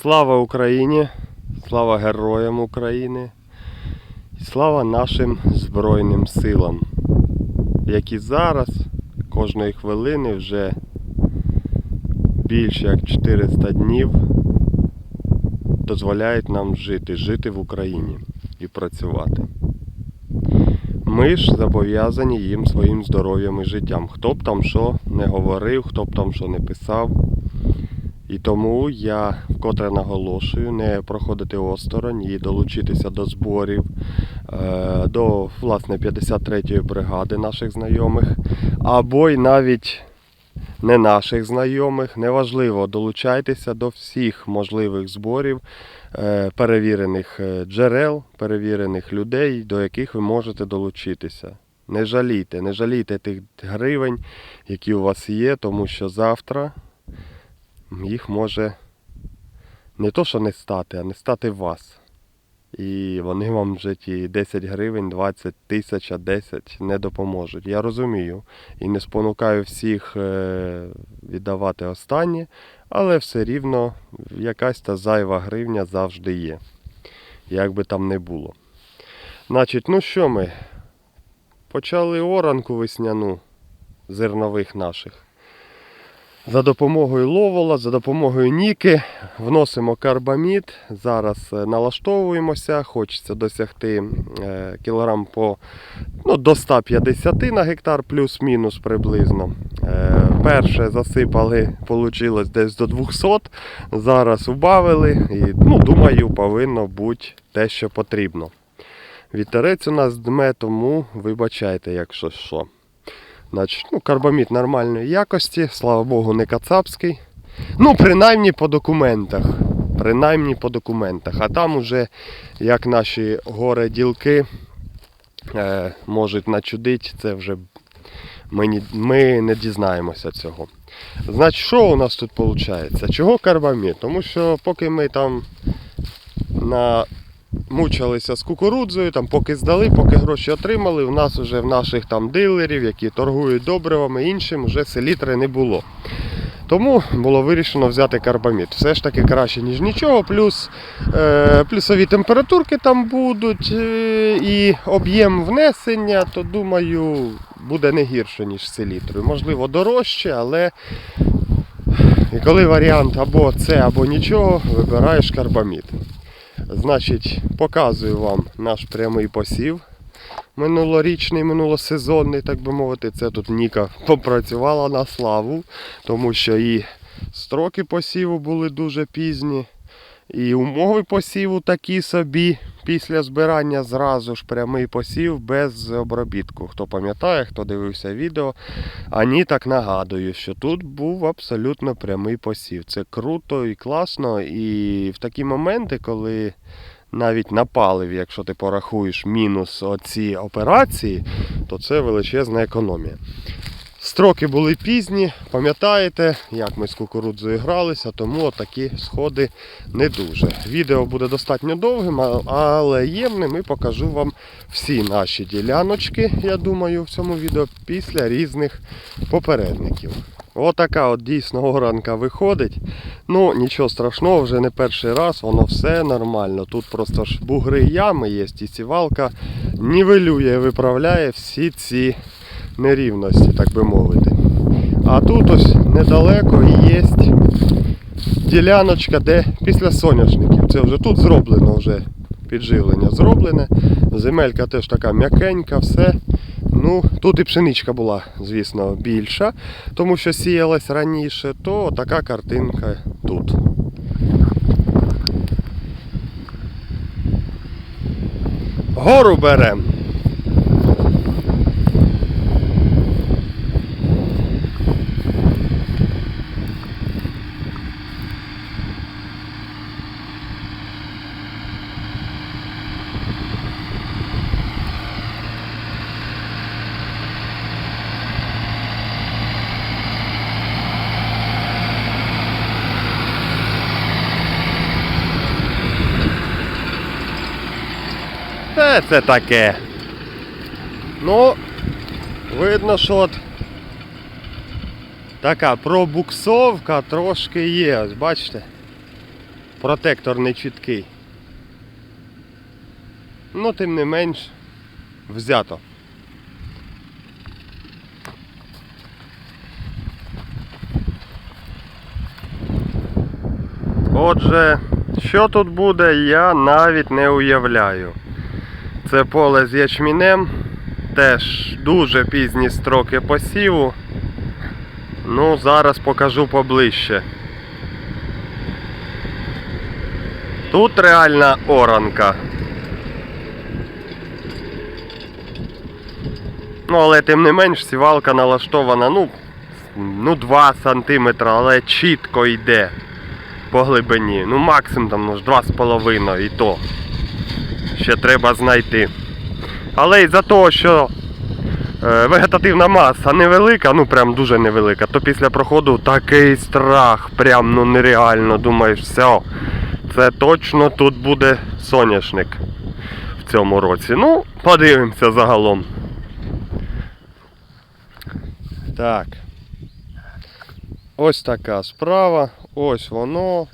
Слава Україні! Слава героям України! І слава нашим Збройним силам, які зараз кожної хвилини вже більше як 400 днів дозволяють нам жити, жити в Україні і працювати. Ми ж зобов'язані їм своїм здоров'ям і життям. Хто б там що не говорив, хто б там що не писав. І тому я вкотре наголошую не проходити осторонь і долучитися до зборів, е, до власне 53-ї бригади наших знайомих, або й навіть не наших знайомих. Неважливо, долучайтеся до всіх можливих зборів, е, перевірених е, джерел, перевірених людей, до яких ви можете долучитися. Не жалійте, не жалійте тих гривень, які у вас є, тому що завтра їх може не то, що не стати, а не стати вас. І вони вам вже ті 10 гривень, 20 тисяч, 10 не допоможуть. Я розумію. І не спонукаю всіх е, віддавати останнє, але все рівно якась та зайва гривня завжди є. Як би там не було. Значить, ну що ми? Почали оранку весняну зернових наших. За допомогою ловола, за допомогою ніки вносимо карбамід. Зараз е, налаштовуємося, хочеться досягти е, кілограм по ну, до 150 на гектар, плюс-мінус приблизно. Е, Перше засипали, вийшло десь до 200. Зараз убавили і ну, думаю, повинно бути те, що потрібно. Вітерець у нас дме, тому вибачайте, якщо що. Значить, ну, карбамід нормальної якості, слава Богу, не кацапський. Ну, принаймні по документах. Принаймні по документах. А там уже як наші горе-ділки е, можуть начудити, це вже ми, ні- ми не дізнаємося цього. Значить, що у нас тут виходить? Чого карбамід? Тому що поки ми там на мучилися з кукурудзою, там, поки здали, поки гроші отримали, у нас вже в наших там дилерів, які торгують добривами іншим, вже селітри не було. Тому було вирішено взяти карбамід. Все ж таки краще, ніж нічого. Плюс е, плюсові температурки там будуть е, і об'єм внесення, то думаю, буде не гірше, ніж селітрою. Можливо, дорожче, але і коли варіант або це, або нічого, вибираєш карбамід. Значить, показую вам наш прямий посів. Минулорічний, минулосезонний, так би мовити. Це тут Ніка попрацювала на славу, тому що і строки посіву були дуже пізні, і умови посіву такі собі. Після збирання зразу ж прямий посів без обробітку. Хто пам'ятає, хто дивився відео, ані так нагадую, що тут був абсолютно прямий посів. Це круто і класно. І в такі моменти, коли навіть на паливі, якщо ти порахуєш мінус оці операції, то це величезна економія. Строки були пізні, пам'ятаєте, як ми з кукурудзою гралися, тому такі сходи не дуже. Відео буде достатньо довгим, але ємним і покажу вам всі наші діляночки, я думаю, в цьому відео після різних попередників. Отака от дійсно оранка виходить. Ну, нічого страшного, вже не перший раз, воно все нормально. Тут просто ж бугри ями є, і сівалка нівелює, виправляє всі ці нерівності, так би мовити. А тут ось недалеко є діляночка, де після соняшників. Це вже тут зроблено вже підживлення зроблене. Земелька теж така м'якенька, все. Ну, тут і пшеничка була, звісно, більша, тому що сіялась раніше, то така картинка тут. Гору берем. Те це таке. Ну, видно, що от така пробуксовка трошки є, ось бачите. Протектор не чіткий. Ну, тим не менш, взято. Отже, що тут буде, я навіть не уявляю. Це поле з ячмінем, теж дуже пізні строки посіву. Ну, зараз покажу поближче. Тут реальна оранка. Ну, але тим не менш сівалка налаштована, ну, ну 2 см, але чітко йде по глибині. Ну максимум там ну, 2,5 і то. Ще треба знайти. Але із-за того, що е, вегетативна маса невелика, ну прям дуже невелика, то після проходу такий страх, прям ну нереально. Думаєш, все, це точно тут буде соняшник в цьому році. Ну, подивимося загалом. Так. Ось така справа, ось воно.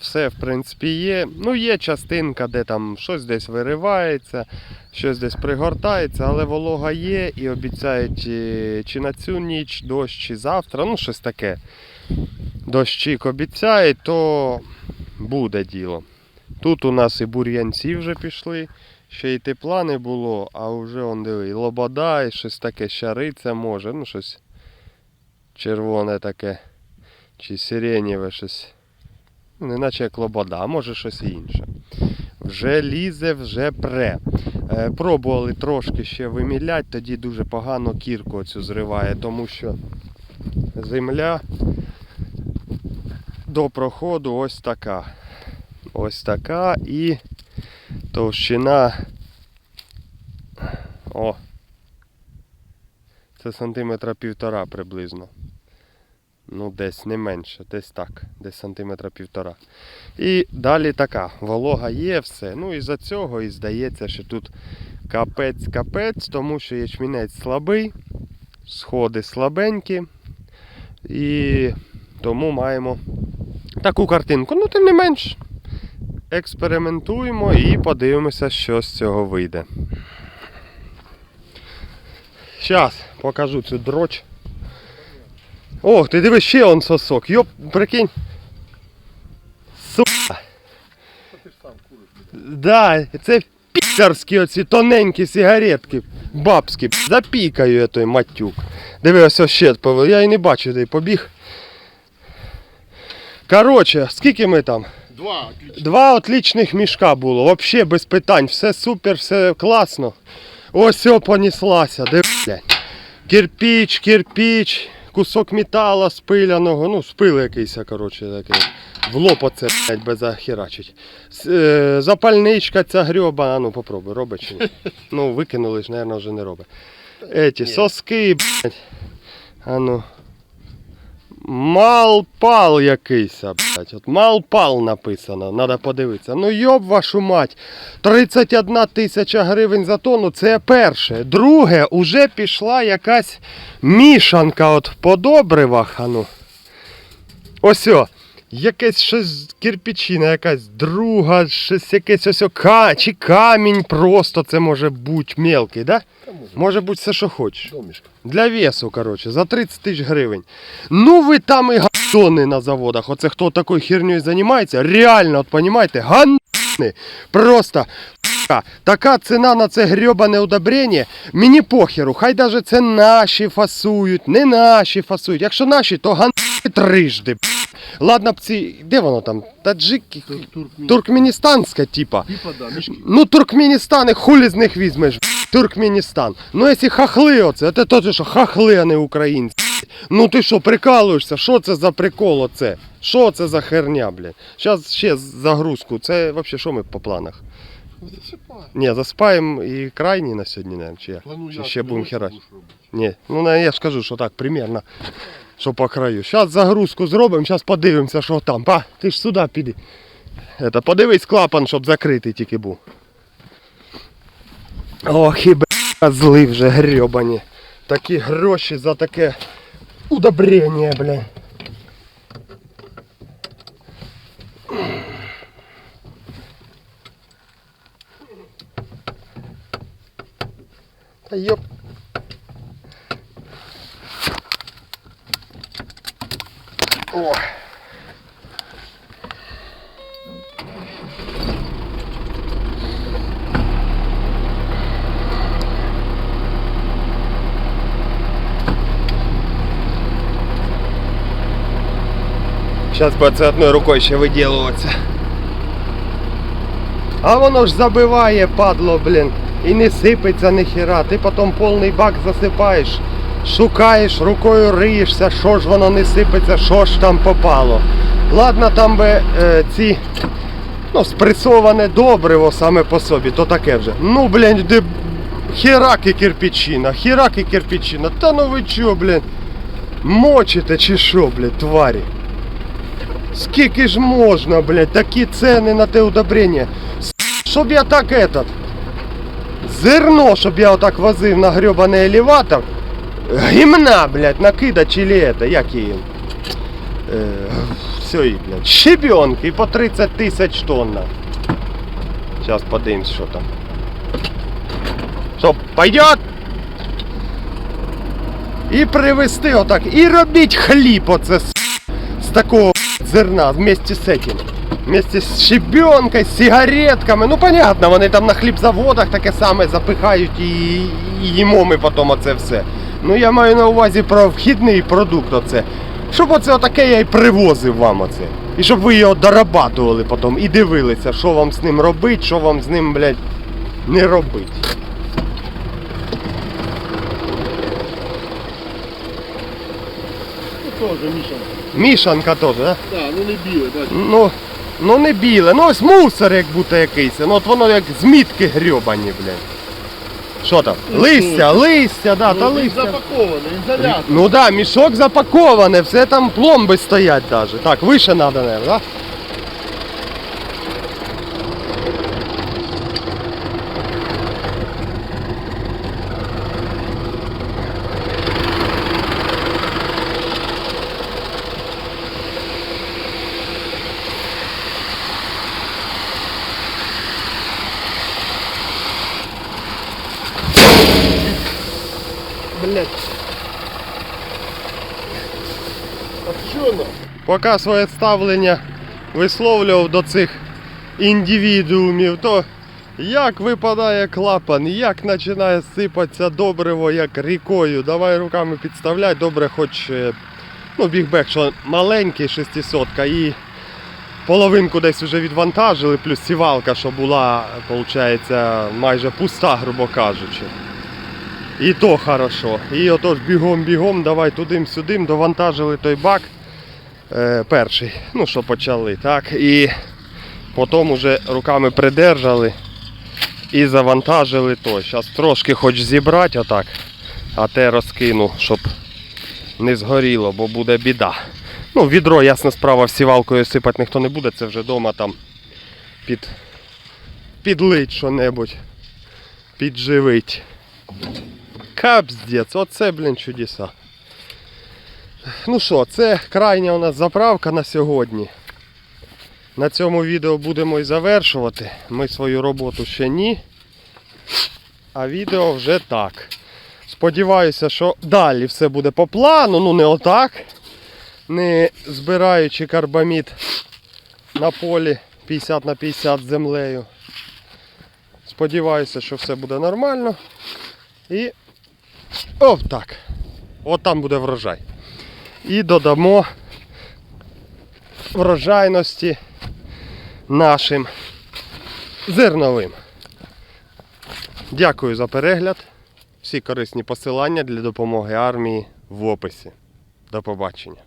Все, в принципі, є. Ну, є частинка, де там щось десь виривається, щось десь пригортається, але волога є і обіцяють е, чи на цю ніч дощ, чи завтра, ну щось таке. Дощик обіцяють, то буде діло. Тут у нас і бур'янці вже пішли, ще й тепла не було, а вже он диви, і лобода, і щось таке щариться може, ну щось червоне таке, чи сиренєве щось. Ну, не наче як лобода, а може щось інше. Вже лізе, вже пре. Е, пробували трошки ще виміляти, тоді дуже погано кірку оцю зриває, тому що земля до проходу ось така. Ось така і товщина. О! Це сантиметра півтора приблизно. Ну, десь не менше, десь так, десь сантиметра півтора. І далі така, волога є, все. Ну і за цього і здається, що тут капець-капець, тому що ячмінець слабий, сходи слабенькі. І тому маємо таку картинку. Ну, тим не менш, експериментуємо і подивимося, що з цього вийде. Зараз покажу цю дроч. Ох, ти дивись, ще он сосок. Йоп, прикинь. Сука. Да, це піцерські оці тоненькі сигаретки. Бабські. Запікаю я той матюк. Диви, ось ще повел. Я і не бачу, де побіг. Короче, скільки ми там? Два, отлично. Два отличних мішка було. Вообще без питань. Все супер, все класно. Ось все понеслася. Де, блядь. Кирпіч, кирпіч, кусок металу спиляного. Ну, спил якийсь, коротше, такий. В лоб оце, блядь, без захерачить. Е, Запальничка ця грьоба. А ну попробуй, робить чи ні? Ну, викинули ж, мабуть, вже не робить. Еті, соски, блядь. А ну. Малпал якийсь, блядь. От Малпал написано, треба подивитися. Ну йоб вашу мать. 31 тисяча гривень за тонну, це перше. Друге, уже пішла якась мішанка от по добривах. А ну. Ось о. Якесь щось кирпичина, якась друга, щось якесь ось о, ка, чи камінь просто це може бути мелкий, да? Може. Може бути все, що хочеш. Домішка. Для весу, коротше, за 30 тисяч гривень. Ну ви там і гандони на заводах. Оце хто такою хернею займається, реально, от понімаєте, гандони. Просто така ціна на це грьобане удобрення, мені похеру, хай даже це наші фасують, не наші фасують. Якщо наші, то гандони трижди. Ладно б ці, де воно там, таджики, туркменістанська, типа. Типа, да, мішки. Ну, Туркменістан, хулі з них візьмеш. Туркменістан. Ну, якщо хахли оце, це то, що хахли, а не українці. Ну ти що, прикалуєшся? Що це за прикол оце? Що це за херня, блядь? Зараз ще загрузку. Це взагалі що ми по планах? Засипай. Ні, заспаємо і крайні на сьогодні, не? Чи, як? Планую чи ще будемо херати? Ні, ну я ж кажу, що так, примерно що по краю. Зараз загрузку зробимо, зараз подивимося, що там. Па, ти ж сюди піди. Это, подивись клапан, щоб закритий тільки був. Ох, і б... зли вже грьобані. Такі гроші за таке удобрення, бля. Та йоп. О. Сейчас це одною рукою ще виділуватися. А воно ж забиває, падло, блін. І не сипеться ніхіра. Ти потім повний бак засипаєш, шукаєш, рукою риєшся, що ж воно не сипеться, що ж там попало. Ладно, там би е, ці ну, спресоване добриво саме по собі, то таке вже. Ну, блін, де хірак і кирпичина, хірак і кирпичина. Та ну ви чо, блін? Мочите чи що, блін, тварі? Скільки ж можна, блядь, такі ціни на те удобрення. Щоб я так этот, зерно, щоб я отак возив на гребаний елеватор, гімна, блядь, накидать чи это, як її. Е, все, блядь, щебенки по 30 тисяч тонн. Зараз подивимось, що там. Що, пойдет? І привезти отак, і робіть хліб оце с- з такого зерна вместе з этим. Вместе з щебенкою, з сигаретками. Ну понятно, вони там на хлібзаводах таке саме запихають і, і їмо ми потім оце все. Ну я маю на увазі про вхідний продукт оце. Щоб оце отаке я і привозив вам оце. І щоб ви його дорабатували потім і дивилися, що вам з ним робить, що вам з ним, блядь, не робить. Ну теж, Міша. Мішанка теж, да? Да, ну не біле, бачиш. Ну, ну не біле, ну ось мусор як будто якийсь. Ну от воно як змітки грьобані, блядь. Що там? Листя, листя, да, та ну, він листя. запакований, ізолятор. Ну да, мішок запаковане, все там пломби стоять даже. Так, вище надо, наверное, да? Блять. А що нам? Поки своє ставлення висловлював до цих індивідуумів, то як випадає клапан, як починає сипатися добриво, як рікою. Давай руками підставляй, добре, хоч е, ну, бігбек, що маленький 600 і половинку десь вже відвантажили, плюс сівалка, що була, виходить, майже пуста, грубо кажучи. І то хорошо. І отож бігом-бігом, давай туди-сюди, довантажили той бак перший, ну що почали, так. І потім уже руками придержали і завантажили той. Зараз трошки хоч зібрати отак, а те розкину, щоб не згоріло, бо буде біда. Ну, відро, ясна справа, всівалкою сипати ніхто не буде, це вже вдома там під, підлить що-небудь, підживить. Капздець, оце, блін, чудеса. Ну що, це крайня у нас заправка на сьогодні. На цьому відео будемо і завершувати. Ми свою роботу ще ні. А відео вже так. Сподіваюся, що далі все буде по плану, ну не отак. Не збираючи карбамід на полі 50 на 50 з землею. Сподіваюся, що все буде нормально. І О, так. От там буде врожай. І додамо врожайності нашим зерновим. Дякую за перегляд. Всі корисні посилання для допомоги армії в описі. До побачення.